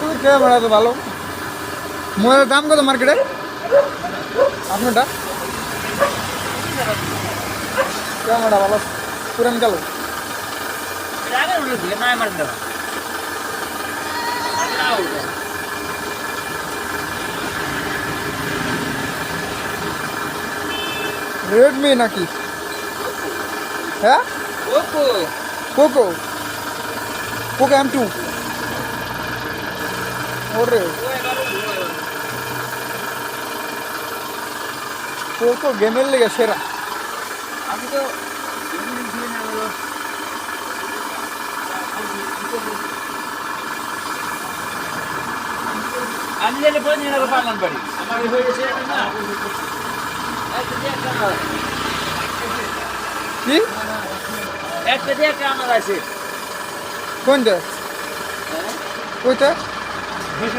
Camera তো ভালো। মোবাইলের দাম কত মার্কেটে আপনারটা? ক্যামেরা ভালো। পুরান কালো। রেডমি নাকি? হ্যাঁ? পোকো পোকো এম টু ওরে। পোকো গেমের লেগে সেরা। আমি তো আমি জানি পরে নিয়ে নেব পাগলান বাড়ি। আমার হয়ে গেছে না একটা দিয়ে একটা আমার। কি? একটা দিয়ে একটা আমার আছে। কোনটা? ওইটা? 不是